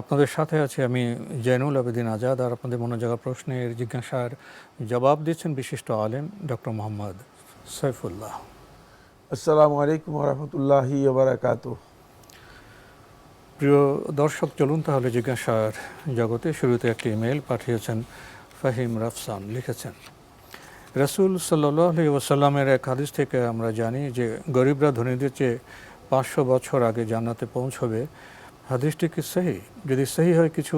আপনাদের সাথে আছি আমি জৈনুল আবেদিন আজাদ আর আপনাদের মনোজাগা প্রশ্নের জিজ্ঞাসার জবাব দিচ্ছেন বিশিষ্ট আলেম ডক্টর মোহাম্মদ সৈফুল্লাহ। আসসালামু আলাইকুম রহমতুল্লাহি বারাকাত প্রিয় দর্শক চলুন তাহলে জিজ্ঞাসার জগতে শুরুতে একটি ইমেল পাঠিয়েছেন ফাহিম রাফসান লিখেছেন রসুল সাল্লি ওসাল্লামের এক হাদিস থেকে আমরা জানি যে গরিবরা ধনীদের চেয়ে পাঁচশো বছর আগে জান্নাতে পৌঁছবে। হাদিসটি কি সহি, যদি সহি হয় কিছু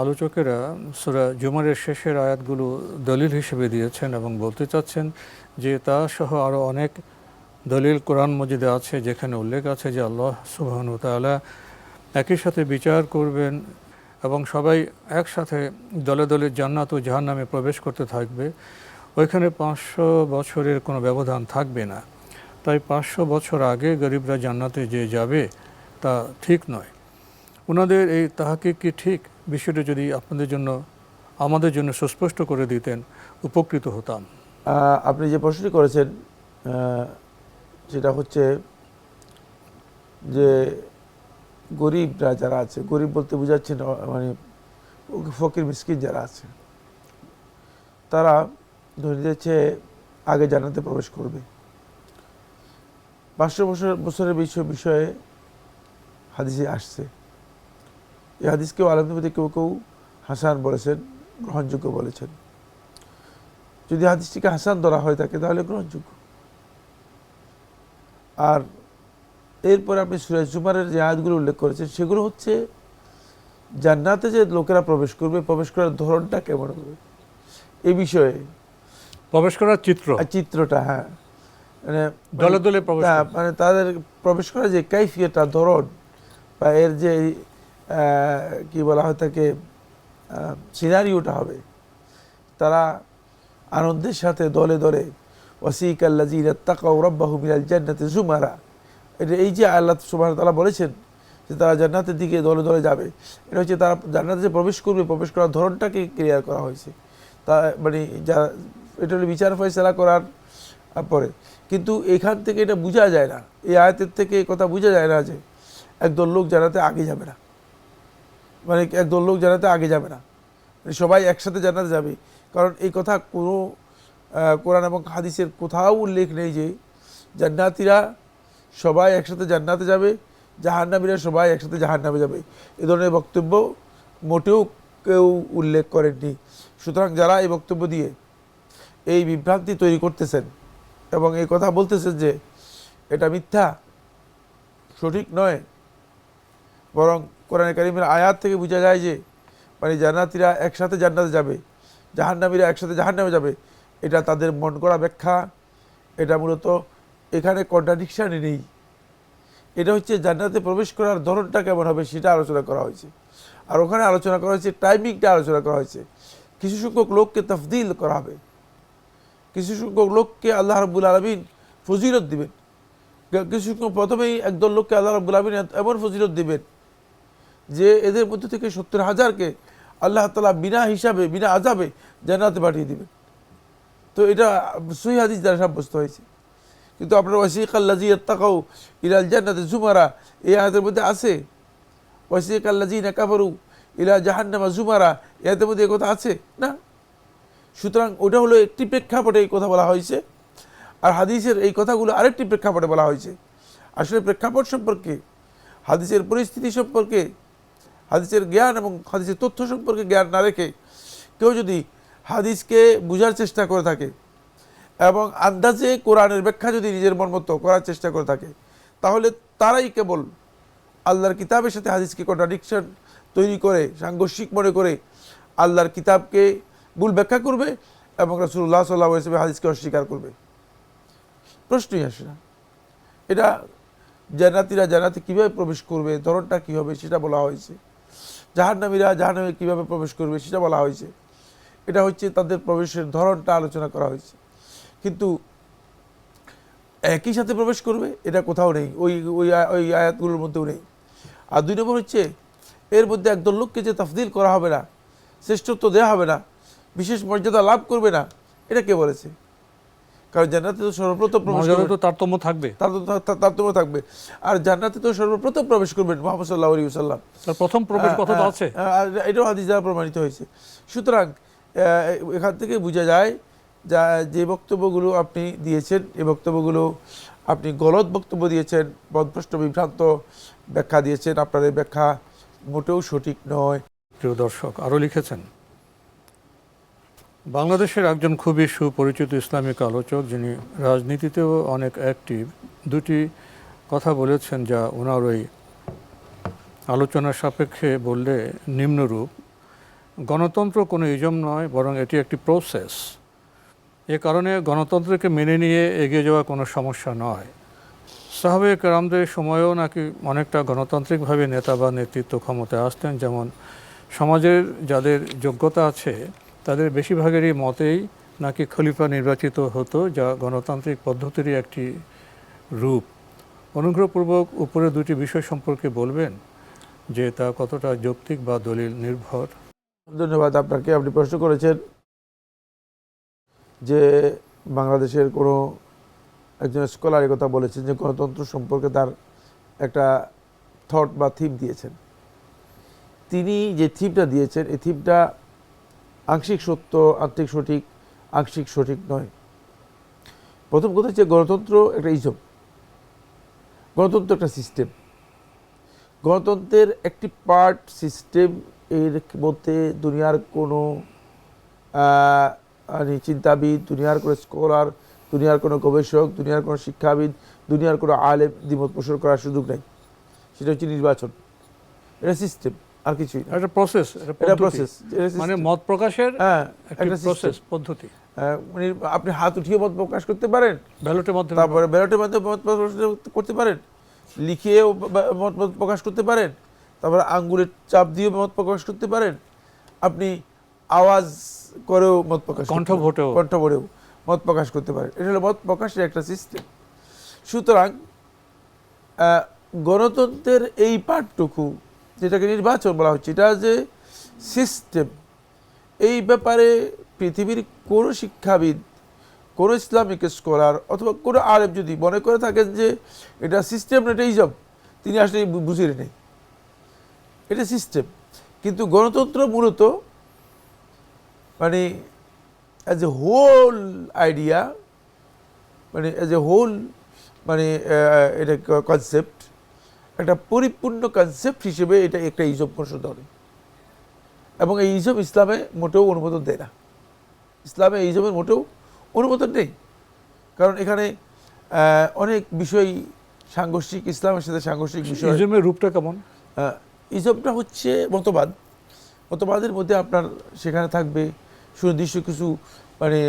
আলোচকেরা সুরা জুমারের শেষের আয়াতগুলো দলিল হিসেবে দিয়েছেন এবং বলতে চাচ্ছেন যে তা সহ আরও অনেক দলিল কোরআন মজিদে আছে, যেখানে উল্লেখ আছে যে আল্লাহ সুবহানু তাআলা একই সাথে বিচার করবেন এবং সবাই একসাথে দলে দলে জান্নাত ও জাহান্নামে প্রবেশ করতে থাকবে। ওইখানে পাঁচশো বছরের কোনো ব্যবধান থাকবে না। তাই পাঁচশো বছর আগে গরিবরা জান্নাতে যে যাবে তা ঠিক নয়। ওনাদের এই তাহাকে কি ঠিক? বিষয়টা যদি আপনাদের জন্য আমাদের জন্য সুস্পষ্ট করে দিতেন উপকৃত হতাম। আপনি যে প্রশ্নটি করেছেন সেটা হচ্ছে যে গরিবরা যারা আছে গরিব বলতে বোঝাচ্ছেন আহ, মানে ফকির মিসকিন যারা আছে তারা ধনীদের চেয়ে আগে জানাতে প্রবেশ করবে। পাঁচশো বছর বছরের বিষয় বিষয়ে হাদিসে আসছে। এই হাদিসকেও আলমদের কেউ কেউ হাসান বলেছেন গ্রহণযোগ্য বলেছেন। যদি হাদিসটিকে হাসান ধরা হয় থাকে তাহলে গ্রহণযোগ্য। আর এরপরে আপনি সুরাজ জুমারের যে আয়াতগুলো উল্লেখ করেছেন সেগুলো হচ্ছে জান্নাতে যে লোকেরা প্রবেশ করবে প্রবেশ করার ধরনটা কেমন হবে? এ বিষয়ে প্রবেশ করার চিত্র। চিত্রটা হ্যাঁ। মানে দলে দলে প্রবেশ মানে তাদের প্রবেশ করার যে কাইফিয়টা ধরন বা এর যে কি বলা হয় তাকে সিনারিওটা হবে। তারা আনন্দের সাথে দলে দলে ওয়াসিক আল্লাহ তাকাউ রব্বাহু মিনাল জান্নাতে জুমারা এটা এই যে আল্লাহ সুবহানাহু ওয়া তাআলা বলেছেন যে তারা জান্নাতের দিকে দলে দলে যাবে। এটা হচ্ছে তারা জান্নাতে যে প্রবেশ করবে, প্রবেশ করার ধরনটাকে ক্লিয়ার করা হয়েছে। তা মানে যা, এটা হলো বিচার ফয়সলা করার পরে। কিন্তু এখান থেকে এটা বোঝা যায় না। এই আয়াতের থেকে কথা বোঝা যায় না যে একদল লোক জানাতে আগে যাবে না। মানে একদল লোক জানাতে আগে যাবে না। মানে সবাই একসাথে জানাতে যাবে। কারণ এই কথা কোনো কোরআন এবং হাদিসের কোথাও উল্লেখ নেই যে জান্নাতিরা সবাই একসাথে জান্নাতে যাবে, জাহান্নামীরা সবাই একসাথে জাহান্নামে যাবে। এ ধরনের বক্তব্য মোটেও কেউ উল্লেখ করেননি। সুতরাং যারা এই বক্তব্য দিয়ে এই বিভ্রান্তি তৈরি করতেছেন এবং এই কথা বলতেছেন যে এটা মিথ্যা, সঠিক নয়, বরং কোরআন কারিমের আয়াত থেকে বোঝা যায় যে মানে জান্নাতিরা একসাথে জান্নাতে যাবে, জাহান্নামীরা একসাথে জাহান্নামে যাবে। এটা তাদের মন করা ব্যাখ্যা। এটা মূলত এখানে কন্ট্রাডিকশানই নেই। এটা হচ্ছে জান্নাতে প্রবেশ করার ধরনটা কেমন হবে সেটা আলোচনা করা হয়েছে। আর ওখানে আলোচনা করা হয়েছে টাইমিংটা আলোচনা করা হয়েছে। কিছু সংখ্যক লোককে তফদিল করা হবে। কিছু সংখ্যক লোককে আল্লাহ রাব্বুল আলমিন ফজিলত দিবেন। কিছু সংখ্যক প্রথমেই একদল লোককে আল্লাহ রাব্বুল আলমিন এমন ফজিলত দিবেন যে এদের মধ্যে থেকে সত্তর হাজারকে আল্লাহ তালা বিনা হিসাবে, বিনা আজাবে জান্নাতে পাঠিয়ে দিবেন তো এটা সহি হাদিস দ্বারা সাব্যস্ত হয়েছে। কিন্তু আপনার ওয়াসিক আল্লাজি তাকাও ইলাল জান্নাতে জুমারা, এই আয়াতের মধ্যে আছে? ওয়াসিক আল্লাজি না কাফারু ইলা জাহান্নামা জুমারা, এই আয়াতের মধ্যে এ কথা আছে? না। সুতরাং ওটা হলো একটি প্রেক্ষাপটে এই কথা বলা হয়েছে। আর হাদিসের এই কথাগুলো আরেকটি প্রেক্ষাপটে বলা হয়েছে। আসলে প্রেক্ষাপট সম্পর্কে, হাদিসের পরিস্থিতি সম্পর্কে হাদিসের জ্ঞান এবং হাদিসের তথ্য সম্পর্কে জ্ঞান না রেখে কেউ যদি হাদিসকে বোঝার চেষ্টা করে থাকে এবং আন্দাজে কোরআনের ব্যাখ্যা যদি নিজের মন মতো করার চেষ্টা করে থাকে, তাহলে তারাই কেবল আল্লাহর কিতাবের সাথে হাদিসকে কন্ট্রাডিকশন তৈরি করে, সাংঘর্ষিক মনে করে আল্লাহর কিতাবকে ভুল ব্যাখ্যা করবে এবং রসুল্লাহ সাল্লাহ হিসেবে হাদিসকে অস্বীকার করবে। প্রশ্নই আসে না। এটা জান্নাতিরা জান্নাতে কীভাবে প্রবেশ করবে, ধরনটা কী হবে সেটা বলা হয়েছে। জাহান্নামীরা জাহান্নামে কীভাবে প্রবেশ করবে সেটা বলা হয়েছে। এটা হচ্ছে তাদের প্রবেশের ধরনটা আলোচনা করা হয়েছে। কিন্তু একই সাথে প্রবেশ করবে, এটা কোথাও নেই। ওই ওই ওই আয়াতগুলোর মধ্যেও নেই। আর দুই নম্বর হচ্ছে, এর মধ্যে একদল লোককে যে তফদিল করা হবে না, শ্রেষ্ঠত্ব দেওয়া হবে না, বিশেষ মর্যাদা লাভ করবে না, এটা কে বলেছে? কারণ জান্নাতে তো সর্বপ্রথম প্রবেশ করবে। তো তারতম্য থাকবে। তার তারতম্য থাকবে। আর জান্নাতে তো সর্বপ্রথম প্রবেশ করবেন মোহাম্মদ সাল্লাহ আলী সাল্লাম তার প্রথম প্রবেশ কথা তো আছে। এটাও হাদিস দ্বারা প্রমাণিত হয়েছে। সুতরাং এখান থেকে বোঝা যায় যা যে বক্তব্যগুলো আপনি দিয়েছেন এই বক্তব্যগুলো আপনি গলত বক্তব্য দিয়েছেন পদভ্রষ্ট বিভ্রান্ত ব্যাখ্যা দিয়েছেন। আপনার এই ব্যাখ্যা মোটেও সঠিক নয়। প্রিয় দর্শক আরও লিখেছেন বাংলাদেশের একজন খুবই সুপরিচিত ইসলামিক আলোচক, যিনি রাজনীতিতেও অনেক অ্যাক্টিভ দুটি কথা বলেছেন যা ওনার ওই আলোচনার সাপেক্ষে বললে নিম্নরূপ। গণতন্ত্র কোনো ইজম নয়, বরং এটি একটি প্রসেস এ কারণে গণতন্ত্রকে মেনে নিয়ে এগিয়ে যাওয়া কোনো সমস্যা নয়। সাহাবে কেরামদের সময়েও নাকি অনেকটা গণতান্ত্রিকভাবে নেতা বা নেতৃত্ব ক্ষমতায় আসতেন, যেমন সমাজের যাদের যোগ্যতা আছে তাদের বেশিরভাগেরই মতেই নাকি খলিফা নির্বাচিত হতো, যা গণতান্ত্রিক পদ্ধতিরই একটি রূপ। অনুগ্রহপূর্বক উপরে দুটি বিষয় সম্পর্কে বলবেন, যে তা কতটা যৌক্তিক বা দলিল নির্ভর। ধন্যবাদ আপনাকে। আপনি প্রশ্ন করেছেন যে বাংলাদেশের কোনো একজন স্কলার কথা বলেছেন যে গণতন্ত্র সম্পর্কে তার একটা থট বা থিম দিয়েছেন। তিনি যে থিমটা দিয়েছেন, এই থিমটা আংশিক সত্য, আংশিক সঠিক আংশিক সঠিক নয়। প্রথম কথা হচ্ছে গণতন্ত্র একটা ইজম। গণতন্ত্র একটা সিস্টেম গণতন্ত্রের একটি পার্ট সিস্টেম এর মধ্যে দুনিয়ার কোনো মানে চিন্তাবিদ, দুনিয়ার কোনো স্কলার দুনিয়ার কোনো গবেষক, দুনিয়ার কোনো শিক্ষাবিদ, দুনিয়ার কোনো আলেম দ্বিমত পোষণ করার সুযোগ নেই। সেটা হচ্ছে নির্বাচন। এটা সিস্টেম আর কিছুই না। একটা প্রসেস এটা প্রসেস মানে মত প্রকাশের হ্যাঁ একটা প্রসেস পদ্ধতি। মানে আপনি হাত উঠিয়ে মত প্রকাশ করতে পারেন। ব্যালটের মাধ্যমে। তারপরে ব্যালটের মাধ্যমে মত প্রকাশ করতে পারেন। লিখিয়েও বা- মত প্রকাশ করতে পারেন। তারপরে আঙ্গুলের চাপ দিয়ে মত প্রকাশ করতে পারেন। আপনি আওয়াজ করেও মত প্রকাশ কণ্ঠ। ভোটেও। কণ্ঠ ভোটেও মত প্রকাশ করতে পারেন। এটা হলো মত প্রকাশের একটা সিস্টেম সুতরাং গণতন্ত্রের এই পার্টটুকু যেটাকে নির্বাচন বলা হচ্ছে, এটা যে সিস্টেম এই ব্যাপারে পৃথিবীর কোনো শিক্ষাবিদ, কোনো ইসলামিক স্কলার অথবা কোনো আলেম যদি মনে করে থাকেন যে এটা সিস্টেম না, এটা ইজম তিনি আসলে বুঝিয়ে নেই। এটা সিস্টেম কিন্তু গণতন্ত্র মূলত মানে অ্যাজ এ হোল আইডিয়া মানে অ্যাজ এ হোল মানে এটা কনসেপ্ট একটা পরিপূর্ণ কনসেপ্ট হিসেবে এটা একটা ইজম পরিষদ ধরে এবং এই ইজম ইসলামে মোটেও অনুমোদন দেয় না। ইসলামে এই ইজমের মোটেও অনুমোদন নেই। কারণ এখানে অনেক বিষয় সাংঘর্ষিক ইসলামের সাথে সাংঘর্ষিক বিষয়। ইজমের রূপটা কেমন? ইজমটা হচ্ছে মতবাদ। মতবাদের মধ্যে আপনার সেখানে থাকবে সুনির্দিষ্ট কিছু মানে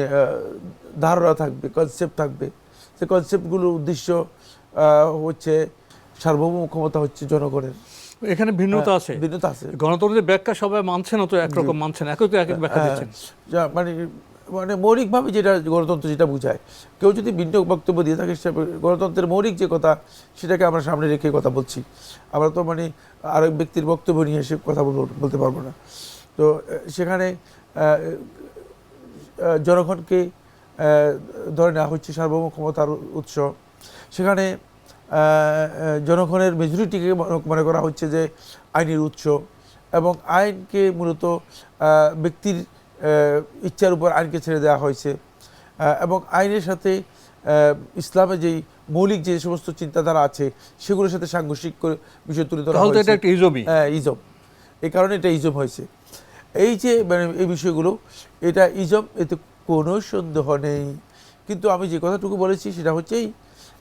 ধারণা থাকবে কনসেপ্ট থাকবে। সে কনসেপ্টগুলোর উদ্দেশ্য হচ্ছে সার্বভৌম ক্ষমতা হচ্ছে জনগণের। এখানে ভিন্নতা আছে। ভিন্নতা আছে। গণতন্ত্রের ব্যাখ্যা সবাই মানছে না তো একরকম মানছে না একই তো এক এক ব্যাখ্যা হ্যাঁ, দিচ্ছেন। যা মানে মানে মৌলিকভাবে যেটা গণতন্ত্র যেটা বোঝায় কেউ যদি ভিন্ন বক্তব্য দিয়ে থাকে সে গণতন্ত্রের মৌলিক যে কথা সেটাকে আমরা সামনে রেখে কথা বলছি। আমরা তো মানে আরেক ব্যক্তির বক্তব্য নিয়ে এসে কথা বলব বলতে পারব না। তো সেখানে জনগণকে ধরে নেওয়া হচ্ছে সার্বভৌম ক্ষমতার উৎস। সেখানে জনগণের মেজরিটিকে মনে- করা হচ্ছে যে আইনের উৎস এবং আইনকে মূলত ব্যক্তির ইচ্ছার উপর আইনকে ছেড়ে দেওয়া হয়েছে। এবং আইনের সাথে ইসলামে যেই মৌলিক যে সমস্ত চিন্তাধারা আছে সেগুলোর সাথে সাংঘর্ষিক করে বিষয় তুলে ধরা হয়েছে। হ্যাঁ ইজম এই কারণে এটা ইজম হয়েছে। এই যে মানে এই বিষয়গুলো এটা ইজম এতে কোনো সন্দেহ নেই। কিন্তু আমি যে কথাটুকু বলেছি সেটা হচ্ছেই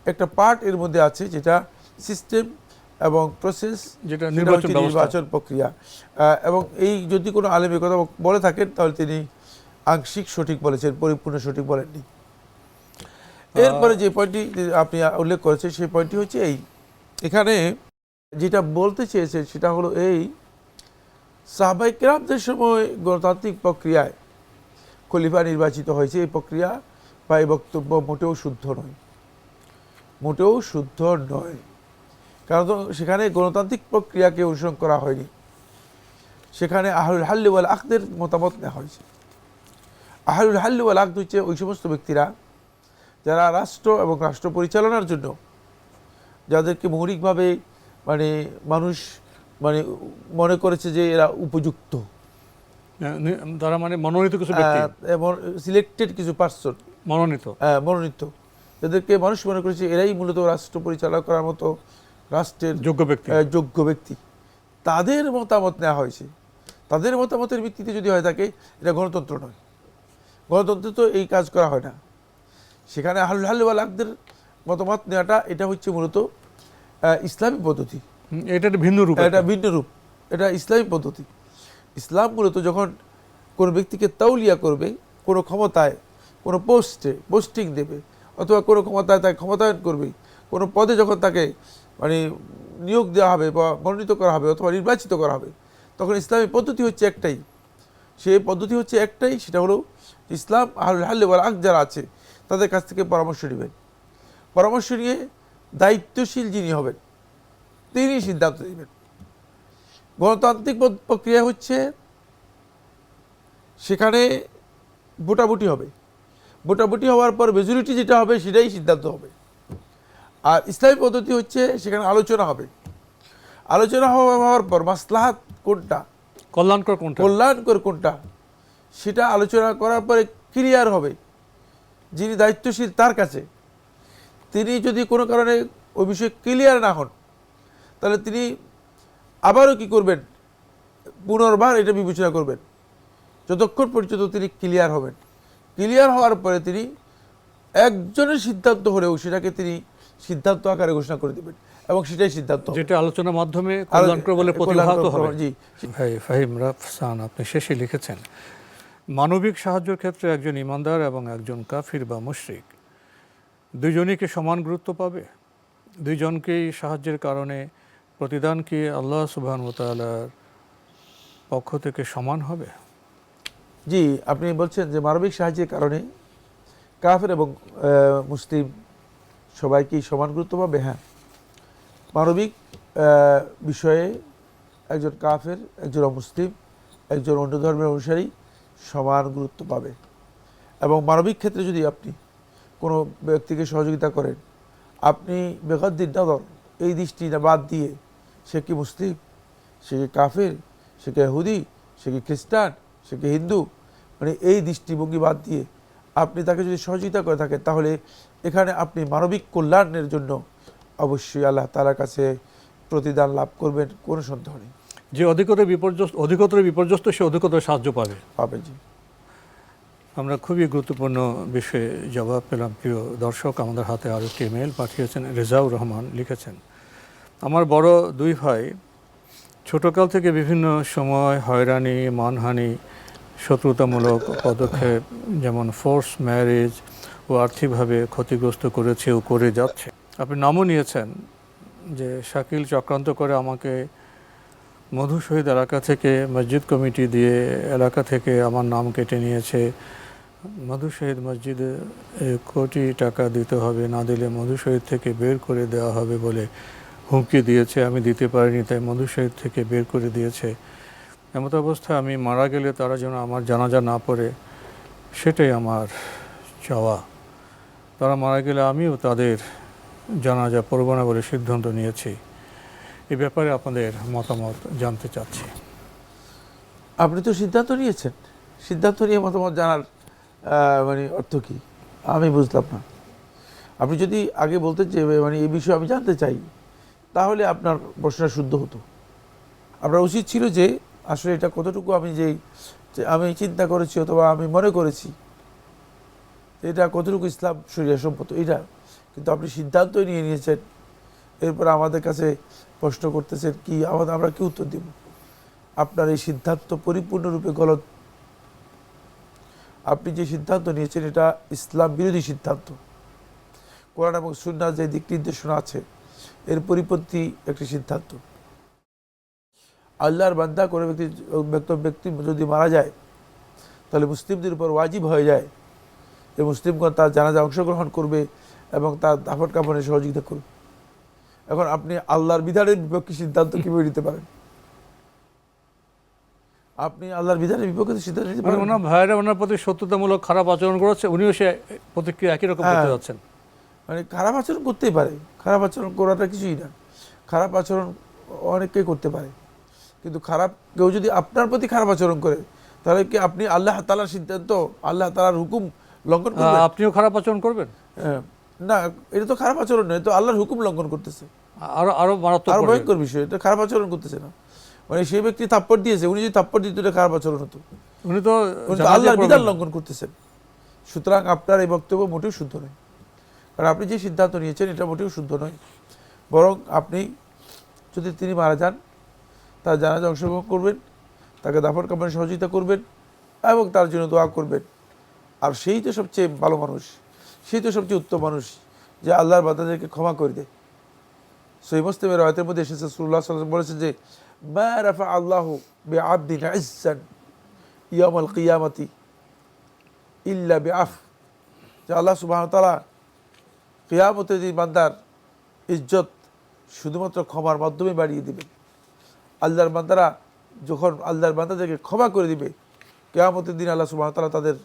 একটা পার্ট এর মধ্যে আছে যেটা সিস্টেম এবং প্রসেস যেটা নির্বাচন নির্বাচন প্রক্রিয়া। এবং এই যদি কোনো আলেম কথা বলে থাকেন তাহলে তিনি আংশিক সঠিক বলেছেন পরিপূর্ণ সঠিক বলেননি। এরপরে যে পয়েন্টটি আপনি উল্লেখ করেছেন সেই পয়েন্টটি হচ্ছে এই। এখানে যেটা বলতে চেয়েছেন সেটা হলো এই সাহাবাই কেরামদের সময় গণতান্ত্রিক প্রক্রিয়ায় খলিফা নির্বাচিত হয়েছে। এই প্রক্রিয়া বা এই বক্তব্য মোটেও শুদ্ধ নয়। মোটেও শুদ্ধ নয়। কারণ তো সেখানে গণতান্ত্রিক প্রক্রিয়াকে অনুসরণ করা হয়নি। সেখানে আহলুল হাল্লি ওয়াল আকদের মতামত নেওয়া হয়েছে। আহলুল হাল্লি ওয়াল আকদ হচ্ছে ওই সমস্ত ব্যক্তিরা যারা রাষ্ট্র এবং রাষ্ট্র পরিচালনার জন্য যাদেরকে মৌলিকভাবে মানে মানুষ মানে মনে করেছে যে এরা উপযুক্ত। নি- তারা মানে মনোনীত কিছু সিলেক্টেড কিছু পার্সন মনোনীত। হ্যাঁ মনোনীত। যাদেরকে মানুষ মনে করেছে এরাই মূলত রাষ্ট্র পরিচালনা করার মতো রাষ্ট্রের যোগ্য ব্যক্তি। যোগ্য ব্যক্তি। তাদের মতামত নেওয়া হয়েছে। তাদের মতামতের ভিত্তিতে যদি হয় থাকে এটা গণতন্ত্র নয়। গণতন্ত্রে তো এই কাজ করা হয় না। সেখানে হাল হাল্লাকদের মতামত নেওয়াটা এটা হচ্ছে মূলত ইসলামী পদ্ধতি। এটা ভিন্ন রূপ এটা ভিন্ন রূপ। এটা ইসলামী পদ্ধতি। ইসলাম মূলত যখন কোনো ব্যক্তিকে তাউলিয়া করবে কোনো ক্ষমতায় কোনো পোস্টে পোস্টিং দেবে অথবা কোনো ক্ষমতায় তাকে ক্ষমতায়ন করবে। কোনো পদে যখন তাকে মানে নিয়োগ দেওয়া হবে বা মনোনীত করা হবে অথবা নির্বাচিত করা হবে, তখন ইসলামী পদ্ধতি হচ্ছে একটাই। সেই পদ্ধতি হচ্ছে একটাই, সেটা হলো ইসলাম আহুল ওয়াল আক যারা আছে, তাদের কাছ থেকে পরামর্শ নেবেন। পরামর্শ নিয়ে দায়িত্বশীল যিনি হবেন, তিনি সিদ্ধান্ত নেবেন। গণতান্ত্রিক প্রক্রিয়া হচ্ছে, সেখানে ভোটাভুটি হবে। ভোটাভুটি হওয়ার পর মেজরিটি যেটা হবে সেটাই সিদ্ধান্ত হবে। আর ইসলামী পদ্ধতি হচ্ছে সেখানে আলোচনা হবে। আলোচনা হওয়ার পর মাসলাহাত কোনটা? কল্যাণকর কোনটা? কল্যাণকর কোনটা? সেটা আলোচনা করার পরে ক্লিয়ার হবে। যিনি দায়িত্বশীল তার কাছে। তিনি যদি কোনো কারণে ওই বিষয়ে ক্লিয়ার না হন তাহলে তিনি আবারও কি করবেন? পুনর্বার এটা বিবেচনা করবেন। যতক্ষণ পর্যন্ত তিনি ক্লিয়ার হবেন। ক্লিয়ার হওয়ার পরে তিনি একজনের সিদ্ধান্ত হলেও সেটাকে তিনি সিদ্ধান্ত আকারে ঘোষণা করে দেবেন এবং সেটাই সিদ্ধান্ত যেটা আলোচনার মাধ্যমে বলে প্রতিভাত হবে। জি। ভাই ফাহিম রাফসান আপনি শেষে লিখেছেন মানবিক সাহায্যের ক্ষেত্রে একজন ইমানদার এবং একজন কাফির বা মুশরিক দুজনই কি সমান গুরুত্ব পাবে? দুইজনকেই সাহায্যের কারণে প্রতিদান কি আল্লাহ সুবহান তাআলার পক্ষ থেকে সমান হবে? জি, আপনি বলছেন যে মানবিক সাহায্যের কারণে কাফের এবং মুসলিম সবাইকেই সমান গুরুত্ব পাবে হ্যাঁ। মানবিক বিষয়ে একজন কাফের, একজন অমুসলিম, একজন অন্য ধর্মের অনুসারী সমান গুরুত্ব পাবে। এবং মানবিক ক্ষেত্রে যদি আপনি কোনো ব্যক্তিকে সহযোগিতা করেন, আপনি বেকাদ্দিন নজর এই দৃষ্টি না বাদ দিয়ে সে কি মুসলিম, সে কি কাফের, সে কি হুদি সে কি খ্রিস্টান, সে কি হিন্দু মানে এই দৃষ্টিভঙ্গি বাদ দিয়ে আপনি তাকে যদি সহযোগিতা করে থাকেন তাহলে এখানে আপনি মানবিক কল্যাণের জন্য অবশ্যই আল্লাহ তালার কাছে প্রতিদান লাভ করবেন কোনো সন্দেহ নেই। যে অধিকতর বিপর্যস্ত অধিকতর বিপর্যস্ত সে অধিকতর সাহায্য পাবে। পাবেন জি। আমরা খুবই গুরুত্বপূর্ণ বিষয়ে জবাব পেলাম। প্রিয় দর্শক আমাদের হাতে আরও একটি মেল পাঠিয়েছেন রেজাউর রহমান লিখেছেন আমার বড় দুই ভাই ছোটকাল থেকে বিভিন্ন সময় হয়রানি মানহানি শত্রুতামূলক পদক্ষেপ, যেমন ফোর্স ম্যারেজ ও আর্থিকভাবে ক্ষতিগ্রস্ত করেছে ও করে যাচ্ছে। আপনি নামও নিয়েছেন যে শাকিল চক্রান্ত করে আমাকে মধু শহীদ এলাকা থেকে, মসজিদ কমিটি দিয়ে এলাকা থেকে আমার নাম কেটে নিয়েছে। মধু শহীদ মসজিদে কোটি টাকা দিতে হবে, না দিলে মধু শহীদ থেকে বের করে দেওয়া হবে বলে হুমকি দিয়েছে। আমি দিতে পারিনি, তাই মধু শহীদ থেকে বের করে দিয়েছে। এমত অবস্থায় আমি মারা গেলে তারা যেন আমার জানাজা না পড়ে, সেটাই আমার চাওয়া। তারা মারা গেলে আমিও তাদের জানাজা পড়ব না বলে সিদ্ধান্ত নিয়েছি। এ ব্যাপারে আপনাদের মতামত জানতে চাচ্ছি। আপনি তো সিদ্ধান্ত নিয়েছেন। সিদ্ধান্ত নিয়ে মতামত জানার মানে অর্থ কি? আমি বুঝলাম না। আপনি যদি আগে বলতে যে মানে এই বিষয়ে আমি জানতে চাই, তাহলে আপনার প্রশ্নটা শুদ্ধ হতো। আপনার উচিত ছিল যে আসলে এটা কতটুকু আমি যেই, যে আমি চিন্তা করেছি অথবা আমি মনে করেছি এটা কতটুকু ইসলাম শরীর সম্পদ, এটা কিন্তু আপনি সিদ্ধান্তই নিয়ে নিয়েছেন। এরপর আমাদের কাছে প্রশ্ন করতেছেন কি, আমাদের, আমরা কি উত্তর দিব? আপনার এই সিদ্ধান্ত পরিপূর্ণরূপে গলত। আপনি যে সিদ্ধান্ত নিয়েছেন এটা ইসলাম বিরোধী সিদ্ধান্ত। কোরআন এবং সুন্নার যে দিক নির্দেশনা আছে, এর পরিপন্থী একটি সিদ্ধান্ত। আল্লাহর বান্দা করে ব্যক্তি ব্যক্ত ব্যক্তি যদি মারা যায় তাহলে মুসলিমদের উপর ওয়াজিব হয়ে যায় যে মুসলিমগণ তার জানাজা অংশগ্রহণ করবে এবং তার দাফন কাপড়ে সহযোগিতা করবে। এখন আপনি আল্লাহর বিধানের বিপক্ষে সিদ্ধান্ত কীভাবে নিতে পারেন? আপনি আল্লাহর বিধানের বিপক্ষে সিদ্ধান্ত নিতে মানে পারেন ওনার ভাইয়েরা ওনার প্রতি সত্যতামূলক খারাপ আচরণ করেছে উনিও সে প্রতিক্রিয়া একই রকম করতে হ্যাঁ। যাচ্ছেন। মানে খারাপ আচরণ করতেই পারে। খারাপ আচরণ করাটা কিছুই না। খারাপ আচরণ অনেকেই করতে পারে। কিন্তু খারাপ কেউ যদি আপনার প্রতি খারাপ আচরণ করে তাহলে কি আপনি আল্লাহ তালার সিদ্ধান্ত আল্লাহ তালার হুকুম লঙ্ঘন করবেন? আপনিও খারাপ আচরণ করবেন? হ্যাঁ, না এটা তো খারাপ আচরণ নয় তো আল্লাহর হুকুম লঙ্ঘন করতেছে। আরও আরও মারাত্মক আরও ভয়ঙ্কর বিষয় এটা খারাপ আচরণ করতেছে না। মানে সেই ব্যক্তি থাপ্পড় দিয়েছে উনি যদি থাপ্পড় দিত এটা খারাপ আচরণ হতো। উনি তো উনি তো আল্লাহর বিধান লঙ্ঘন করতেছেন। সুতরাং আপনার এই বক্তব্য মোটেও শুদ্ধ নয়। কারণ আপনি যে সিদ্ধান্ত নিয়েছেন এটা মোটেও শুদ্ধ নয়। বরং আপনি যদি তিনি মারা যান তার জানাজা অংশগ্রহণ করবেন, তাকে দাফন কাপড়ে সহযোগিতা করবেন এবং তার জন্য দোয়া করবেন। আর সেই তো সবচেয়ে ভালো মানুষ, সেই তো সবচেয়ে উত্তম মানুষ যে আল্লাহর বান্দাদেরকে ক্ষমা করে দেয়। সই মুসলিমের রায়তের মধ্যে এসেছে সুল্লাহ সাল্লাম বলেছেন যে, মা রাফা আল্লাহ বে আব্দিন ইসান ইয়ামাল কিয়ামতি ইল্লা বে আফ যে আল্লাহ সুবাহ তালা কিয়ামতের দিন বান্দার ইজ্জত শুধুমাত্র ক্ষমার মাধ্যমে বাড়িয়ে দিবেন। আল্লাহর বান্দারা যখন আল্লাহর বান্দাদেরকে ক্ষমা করে দিবে, কেয়ামতের দিন আল্লাহ সুবাহ তালা তাদের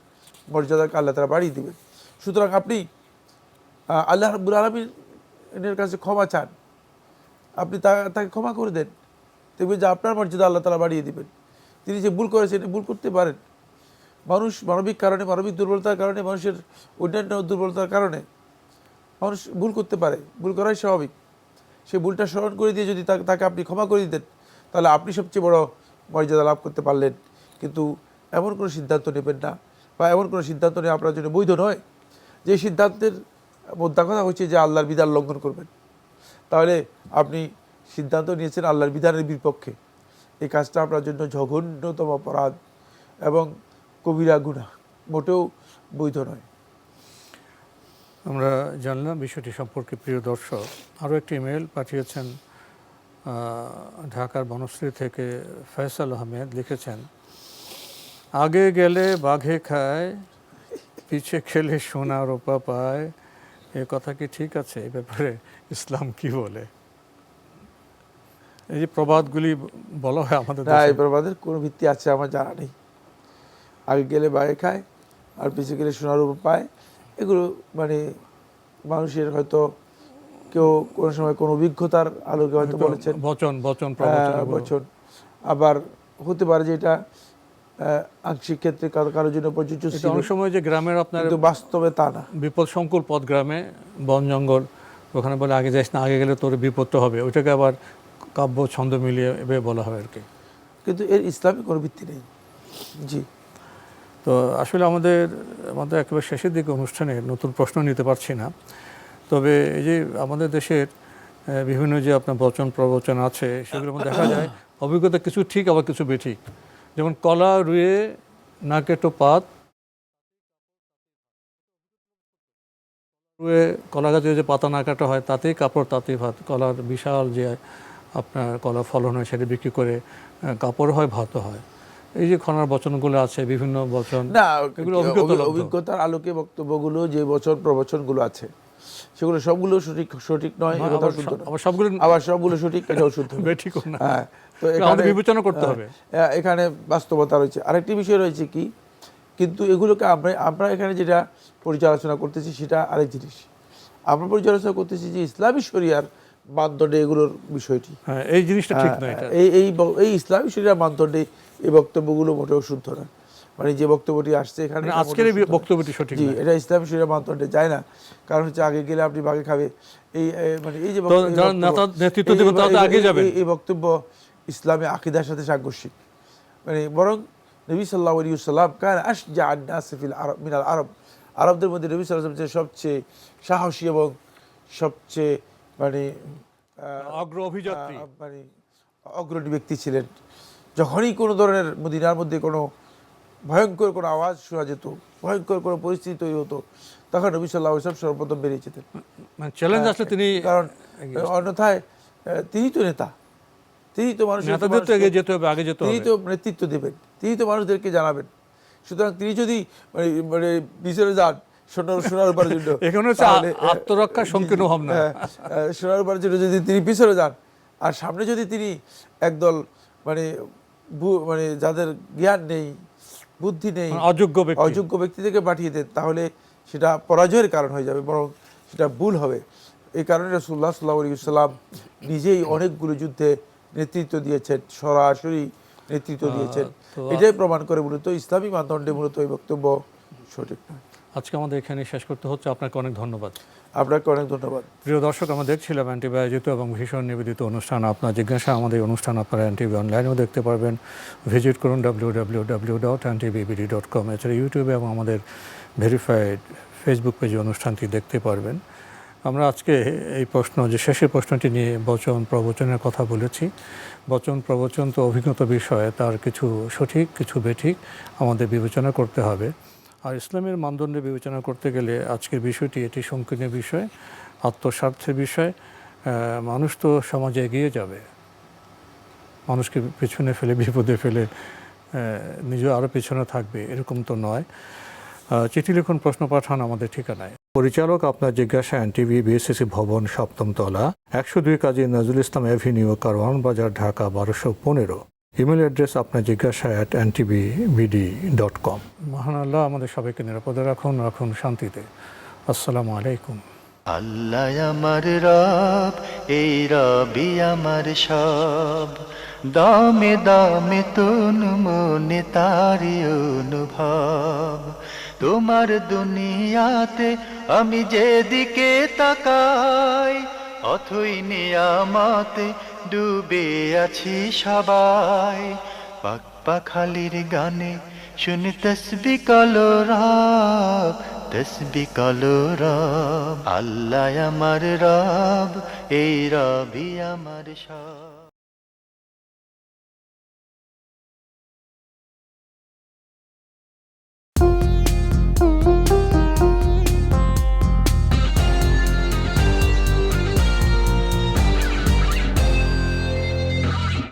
মর্যাদাকে আল্লাহ তারা বাড়িয়ে দিবেন। সুতরাং আপনি আল্লাহ রব্বুল আলমীর কাছে ক্ষমা চান। আপনি তাকে ক্ষমা করে দেন। দেখবেন যে আপনার মর্যাদা আল্লাহ তালা বাড়িয়ে দিবেন। তিনি যে ভুল করেছেন ভুল করতে পারেন। মানুষ মানবিক কারণে, মানবিক দুর্বলতার কারণে, মানুষের অন্যান্য দুর্বলতার কারণে মানুষ ভুল করতে পারে। ভুল করাই স্বাভাবিক। সেই ভুলটা স্মরণ করে দিয়ে যদি তাকে আপনি ক্ষমা করে দিতেন তাহলে আপনি সবচেয়ে বড় মর্যাদা লাভ করতে পারলেন। কিন্তু এমন কোনো সিদ্ধান্ত নেবেন না বা এমন কোনো সিদ্ধান্ত নেওয়া আপনার জন্য বৈধ নয়। যে সিদ্ধান্তের মোদ্দা কথা হচ্ছে যে আল্লাহর বিধান লঙ্ঘন করবেন। তাহলে আপনি সিদ্ধান্ত নিয়েছেন আল্লাহর বিধানের বিপক্ষে। এই কাজটা আপনার জন্য জঘন্যতম অপরাধ এবং কবিরা গুণা মোটেও বৈধ নয়। আমরা জানলাম বিষয়টি সম্পর্কে প্রিয় দর্শক। আরও একটি ইমেল পাঠিয়েছেন ঢাকার বনশ্রী থেকে ফয়সাল আহমেদ লিখেছেন আগে গেলে বাঘে খায় পিছে খেলে সোনা রূপা পায়। এ কথা কি ঠিক আছে? এ ব্যাপারে ইসলাম কি বলে? এই যে প্রবাদগুলি বলা হয় আমাদের না এই প্রবাদের কোনো ভিত্তি আছে আমার জানা নেই। আগে গেলে বাগে খায় আর পিছিয়ে গেলে সোনার উপর পায়। এগুলো মানে মানুষের হয়তো কেউ কোনো সময় কোনো অভিজ্ঞতার আলোকে হয়তো বলেছেন। বচন বচন আহ, বচন। আবার হতে পারে যে এটা আংশিক ক্ষেত্রে কারও জন্য প্রযোজ্য অনেক সময় যে গ্রামের আপনার বাস্তবে তা না। বিপদ সংকুল পথ গ্রামে বন জঙ্গল ওখানে বলে আগে যাইস না আগে গেলে তোর বিপদটা হবে। ওইটাকে আবার কাব্য ছন্দ মিলিয়ে এভাবে বলা হয় আর কি। কিন্তু এর ইসলামিক কোনো ভিত্তি নেই। জি। তো আসলে আমাদের আমাদের একেবারে শেষের দিকে অনুষ্ঠানে নতুন প্রশ্ন নিতে পারছি না। তবে এই যে আমাদের দেশের বিভিন্ন যে আপনার বচন প্রবচন আছে সেগুলোর মধ্যে দেখা যায় অভিজ্ঞতা কিছু ঠিক আবার কিছু বেঠিক। যেমন কলা রুয়ে না কেটো পাত রুয়ে কলা গাছে যে পাতা না কাটা হয় তাতেই কাপড় তাতেই ভাত। কলার বিশাল যে আপনার কলা ফলন হয় সেটা বিক্রি করে কাপড় হয় ভাতও হয়। এই যে খনার বচনগুলো আছে বিভিন্ন বচন না অভিজ্ঞতার আলোকে বক্তব্যগুলো যে বচন প্রবচনগুলো আছে সেগুলো সবগুলো সঠিক সঠিক নয় কথা শুদ্ধ আবার সবগুলো আবার সবগুলো সঠিক এটাও শুদ্ধ। বেঠিকও না। হ্যাঁ তো এখানে বিবেচনা করতে হবে। হ্যাঁ, এখানে বাস্তবতা রয়েছে। আরেকটি বিষয় রয়েছে কি? কিন্তু এগুলোকে আমরা আমরা এখানে যেটা পর্যালোচনা করতেছি সেটা আরেক জিনিস। আমরা পর্যালোচনা করতেছি যে ইসলামী শরিয়ার মানদণ্ডে এগুলোর বিষয়টি। হ্যাঁ এই জিনিসটা ঠিক না হ্যাঁ, এই এই এই ইসলামী শরিয়ার মানদণ্ডে এই বক্তব্যগুলো মোটেও শুদ্ধ না মানে যে বক্তব্যটি আসছে এখানে মানে আজকের এই। বক্তব্যটি সঠিক জি এটা ইসলামী শরিয়ার মানদণ্ডে যায় না। কারণ হচ্ছে আগে গেলে আপনি বাগে খাবে। এই মানে এই যে নেতৃত্ব দেবেন তারা আগে যাবেন। এই- বক্তব্য ইসলামী আকিদার সাথে সাংঘর্ষিক। মানে বরং নবী সাল্লাহ আলী সাল্লাম কান আশ জা আন্নাস ফিল আরব মিনাল আরব। আরবদের মধ্যে নবী সাল্লাহ যে সবচেয়ে সাহসী এবং সবচেয়ে মানে অগ্র অভিযাত্রী। মানে অগ্রণী ব্যক্তি ছিলেন। যখনই কোনো ধরনের মদিনার মধ্যে কোনো ভয়ঙ্কর কোনো আওয়াজ শোনা যেত ভয়ঙ্কর কোনো পরিস্থিতি তৈরি হতো। তখন নবী সাল্লাহ ইসলাম সর্বপ্রথম বেরিয়ে যেতেন। মানে চ্যালেঞ্জ আসলে তিনি কারণ অন্যথায় তিনি তো নেতা। তিনি তো এগিয়ে যেতে হবে আগে যেতে তিনি তো নেতৃত্ব দেবেন। তিনি তো মানুষদেরকে জানাবেন। সুতরাং তিনি যদি মানে মানে পিছনে যান সোনার সোনার উপর জন্য এখানে হচ্ছে আত্মরক্ষা সংকীর্ণ ভাবনা। হ্যাঁ, সোনার উপর জন্য যদি তিনি পিছনে যান আর সামনে যদি তিনি একদল মানে মানে যাদের জ্ঞান নেই বুদ্ধি নেই মানে অযোগ্য ব্যক্তি। অযোগ্য ব্যক্তি থেকে পাঠিয়ে দেন তাহলে সেটা পরাজয়ের কারণ হয়ে যাবে বরং সেটা ভুল হবে। এই কারণে রসুল্লাহ সাল্লাহ সাল্লাম নিজেই অনেকগুলো যুদ্ধে নেতৃত্ব দিয়েছেন সরাসরি নেতৃত্ব দিয়েছেন। এটাই প্রমাণ করে মূলত ইসলামী মানদণ্ডে মূলত এই বক্তব্য সঠিক নয়। আজকে আমাদের এখানে শেষ করতে হচ্ছে আপনাকে অনেক ধন্যবাদ। আপনাকে অনেক ধন্যবাদ। প্রিয় দর্শক আমরা দেখছিলাম অ্যান্টিভি আয়োজিত এবং ভীষণ নিবেদিত অনুষ্ঠান, আপনার জিজ্ঞাসা, আমাদের অনুষ্ঠান আপনারা অ্যান্টিভি অনলাইনেও দেখতে পারবেন। ভিজিট করুন W W W dot ntvbd dot com এছাড়া ইউটিউবে এবং আমাদের ভেরিফাইড ফেসবুক পেজে অনুষ্ঠানটি দেখতে পারবেন। আমরা আজকে এই প্রশ্ন, যে শেষের প্রশ্নটি নিয়ে বচন প্রবচনের কথা বলেছি। বচন প্রবচন তো অভিজ্ঞত বিষয়ে, তার কিছু সঠিক, কিছু বেঠিক আমাদের বিবেচনা করতে হবে। আর ইসলামের মানদণ্ডে বিবেচনা করতে গেলে আজকের বিষয়টি এটি সংকীর্ণ বিষয়, আত্মস্বার্থের বিষয়। মানুষ তো সমাজে এগিয়ে যাবে। মানুষকে পেছনে ফেলে, বিপদে ফেলে নিজে আরও পেছনে থাকবে, এরকম তো নয়। চিঠি লিখুন, প্রশ্ন পাঠান আমাদের ঠিকানায়। পরিচালক আপনার জিজ্ঞাসা এনটিভি বিএসএসি ভবন সপ্তম তলা একশো দুই কাজী নজরুল ইসলাম এভিনিউ কারওয়ান বাজার, ঢাকা, বারোশো পনেরো। ইমেল অ্যাড্রেস আপনার জিজ্ঞাসা at NTV BD dot com মহান আল্লাহ আমাদের সবাইকে নিরাপদে রাখুন রাখুন শান্তিতে। আসসালামু আলাইকুম। আল্লাহ আমার রব এই রবি আমার সব। দামে দামে তুন মনে তারি অনুভব। তোমার দুনিয়াতে আমি যেদিকে তাকাই অথই নিয়ামতে ডুবে আছি সবাই। পাক পাখালির গানে শুনি তসবি কলো রব, তসবি কলো রব। আল্লাহ আমার রব, এই রবি আমার সব।